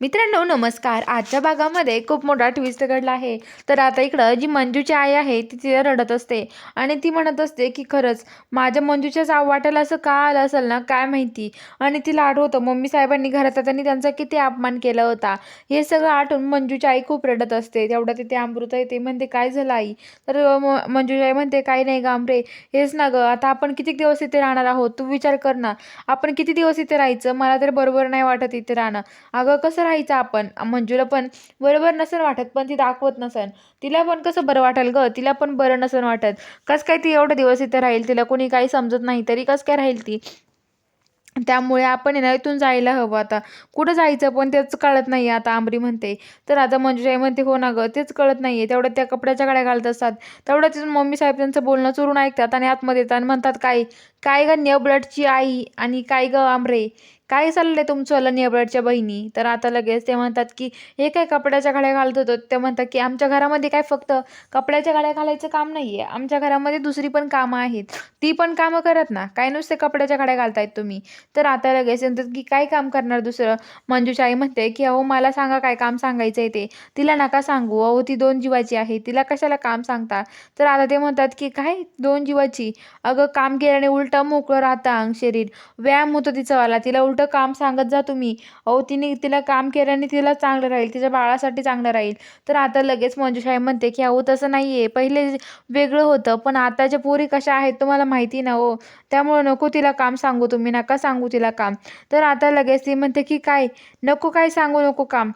मित्रांनो नमस्कार. आजच्या भागामध्ये खूप मोठा ट्विस्ट घडला आहे. तर आता इकडं जी मंजूची आई आहे ती तिथे रडत असते. आणि ती म्हणत असते की खरंच माझ्या मंजूच्या जाव वाटेला असं का आलं असेल ना? काय माहिती? आणि तिला आठवतं मम्मी साहेबांनी घरात त्यांनी त्यांचा किती अपमान केला होता. हे सगळं आठवून मंजूची आई खूप रडत असते. तेवढं तिथे अमृता येते म्हणते काय झालं आई? तर म- मंजूची आई म्हणते काही नाही गामरे हेच ना गं आता आपण किती दिवस इथे राहणार आहोत? तू विचार कर ना. आपण किती दिवस इथे राहायचं? मला तर बरोबर नाही वाटत इथे राहणं. अगं कसं राहायचं आपण. मंजूला पण बरोबर नसेल वाटत पण ती दाखवत नसेल तिला पण कसं बरं वाटेल ग? तिला पण बरं नसेल वाटत. कस काय ती एवढे दिवस इथे राहील? तिला कोणी काही समजत नाही तरी कसं काय राहील ती? त्यामुळे आपण ना इथून जायला हवं आता. कुठं जायचं पण तेच कळत नाही आता आंबरी म्हणते. तर आता मंजुषाई म्हणते हो ना गं तेच कळत नाही आहे तेवढ्या त्या कपड्याच्या गाड्या घालत असतात. तेवढं तिथून मम्मी साहेब त्यांचं बोलणं चोरून ऐकतात आणि आतमध्ये येतात आणि म्हणतात काय? काय ग नेबलटची आई आणि काय ग आमरे काय चाललंय तुमचं नेबलटच्या बहिणी? तर आता लगेच ते म्हणतात की हे काय कपड्याच्या गाड्या घालत होतो? ते म्हणतात की आमच्या घरामध्ये काय फक्त कपड्याच्या गाड्या घालायचं काम नाही आहे आमच्या घरामध्ये दुसरी पण कामं आहेत. ती पण कामं करत ना. काय नुसते कपड्याच्या गाड्या घालतायत तुम्ही? तर आता लगेच म्हणतात की काय काम करणार दुसरं? मंजूची आई म्हणते की अहो मला सांगा काय काम सांगायचं आहे ते. तिला नका सांगू. अहो ती दोन जीवाची आहे. तिला कशाला काम सांगता? तर आता ते म्हणतात की काय? दोन जीवाची? अगं काम केल्याने उलटं मोकळं राहतं अंग शरीर. व्यायाम होतो तिचं वाला. तिला उलट काम सांगत जा तुम्ही. अहो तिने तिला काम केल्याने तिला चांगलं राहील तिच्या बाळासाठी चांगलं राहील. तर आता लगेच मंजूशाही म्हणते की अहो तसं नाही आहे पहिले वेगळं होतं पण आताच्या पोरी कशा आहेत तुम्हाला माहिती ना हो. त्यामुळं नको तिला काम सांगू तुम्ही नका सांगू तिला काम. तर आता लगेच ती म्हणते की काय? नको काय सांगू नको काम?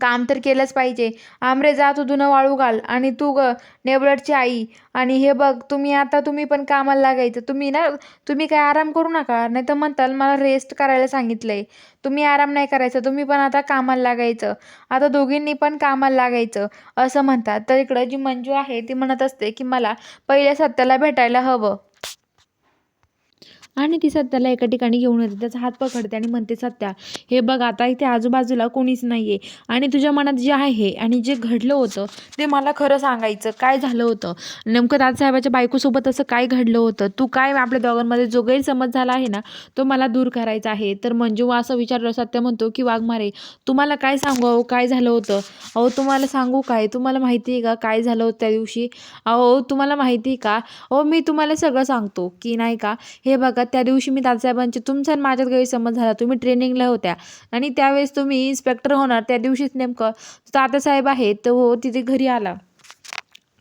काम तर केलंच पाहिजे. आमरे जा तू धुनं वाळू घाल. आणि तू ग नेबलटची आई. आणि हे बघ तुम्ही आता तुम्ही पण कामाला लागायचं. तुम्ही ना तुम्ही काय आराम करू नका. नाही तर म्हणताल मला रेस्ट करायला सांगितलं आहे तुम्ही आराम नाही करायचा. तुम्ही पण आता कामाला लागायचं. आता दोघींनी पण कामाला लागायचं. असं म्हणतात. तर इकडं जी मंजू आहे ती म्हणत असते की मला पहिल्या सत्याला भेटायला हवं. आणि ती सत्याला एका ठिकाणी घेऊन येते. त्याचा हात पकडते आणि म्हणते सत्या हे बघ आता इथे आजूबाजूला कोणीच नाही आहे आणि तुझ्या मनात जे आहे आणि जे घडलं होतं ते मला खरं सांगायचं. काय झालं होतं? नेमकं दादासाहेबाच्या बायकोसोबत असं काय घडलं होतं? तू काय आपल्या दोघांमध्ये जो गैरसमज झाला आहे ना तो मला दूर करायचा आहे. तर मंजू असं विचारलं सत्य म्हणतो की वाघमारे तुम्हाला काय सांगू अहो? काय झालं होतं? अहो तुम्हाला सांगू काय? तुम्हाला माहिती आहे का काय झालं होतं त्या दिवशी? अहो तुम्हाला माहिती आहे का? अहो मी तुम्हाला सगळं सांगतो की नाही का? हे बघा त्या दिवशी मी दादासाहेबांचे तुमचा आणि माझ्यात गैरसमज झाला. तुम्ही ट्रेनिंगला होत्या. आणि त्यावेळेस तुम्ही इन्स्पेक्टर होणार त्या दिवशीच नेमकं दादासाहेब आहे तो हो तिथे घरी आला.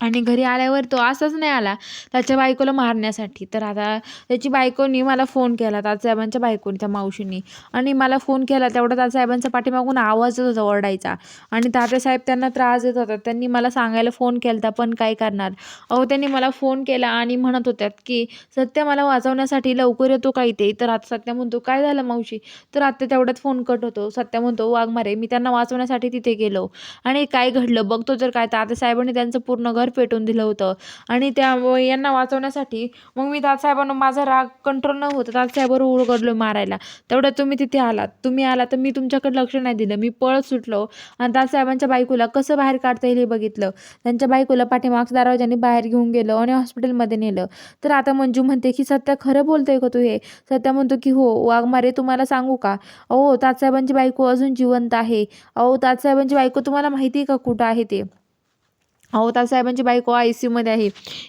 आणि घरी आल्यावर तो असाच नाही आला त्याच्या बायकोला मारण्यासाठी. तर आता त्याची बायकोनी मला फोन केला तात्यासाहेबांच्या बायकोनी त्या मावशीनी. आणि मला फोन केला तेवढा तात्यासाहेबांचा पाठीमागून आवाज येत होता ओरडायचा. आणि तात्यासाहेब त्यांना त्रास देत होता. त्यांनी मला सांगायला फोन केला पण काय करणार? अहो त्यांनी मला फोन केला आणि म्हणत होत्यात की सत्य मला वाचवण्यासाठी लवकर येतो का इथे? तर आता सत्य म्हणतो काय झालं मावशी? तर आत्ता तेवढ्यात फोन कट होतो. सत्य म्हणतो वाघमारे मी त्यांना वाचवण्यासाठी तिथे गेलो. आणि काय घडलं? बघतो तर काय तात्यासाहेबांनी त्यांचं पूर्ण घर पेटवून दिलं होतं. आणि त्या यांना वाचवण्यासाठी मग मी दादासाहेबांना माझा राग कंट्रोल न होता दादासाहेबावर उघडलो मारायला. तेवढं तुम्ही तिथे आलात. तुम्ही आला तर मी तुमच्याकडे लक्ष नाही दिलं. मी पळत सुटलो. आणि दादासाहेबांच्या बायकोला कसं बाहेर काढता येईल हे बघितलं. त्यांच्या बायकोला पाठीमागच्या दरवाजाने बाहेर घेऊन गेलो आणि हॉस्पिटलमध्ये नेलं. तर आता मंजू म्हणते की सत्या खरं बोलतोय का तू हे? सत्या म्हणतो की हो. वाघमारे तुम्हाला सांगू का? अहो तातसाहेबांची बायको अजून जिवंत आहे. अहो तातसाहेबांची बायको तुम्हाला माहिती आहे का कुठं आहे ते? अहो तासाहेबांची बायको आय सी यूमध्ये आहे.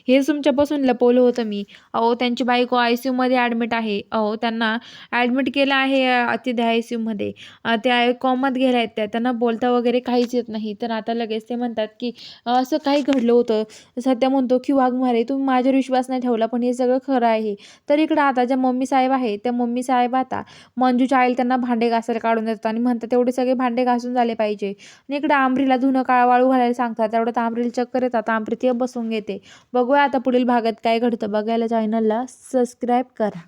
हेच तुमच्यापासून लपवलं होतं मी. अहो त्यांची बायको आय सी यूमध्ये ॲडमिट आहे. अहो त्यांना ॲडमिट केलं आहे अ, तिथे आय सी यूमध्ये ते त्या कॉमात गेल्या आहेत त्या. त्यांना बोलता वगैरे काहीच येत नाही. तर आता लगेच ते म्हणतात की असं काही घडलं होतं. सध्या म्हणतो की वाघमारे तुम्ही माझ्यावर विश्वास नाही ठेवला पण हे सगळं खरं आहे. तर इकडं आता ज्या मम्मी साहेब आहे त्या मम्मी साहेब आता मंजूच्या आईला त्यांना भांडे घासायला काढून देतात. आणि म्हणतात तेवढे सगळे भांडे घासून झाले पाहिजे. आणि इकडं आंबरीला धुणं काळ वाळू घालायला सांगतात. तेवढं आंबरीला चक्कर येतात. आता ते बसून घेते. बघूया आता पुढील भागात काय घडतं. बघायला चॅनलला सबस्क्राईब करा.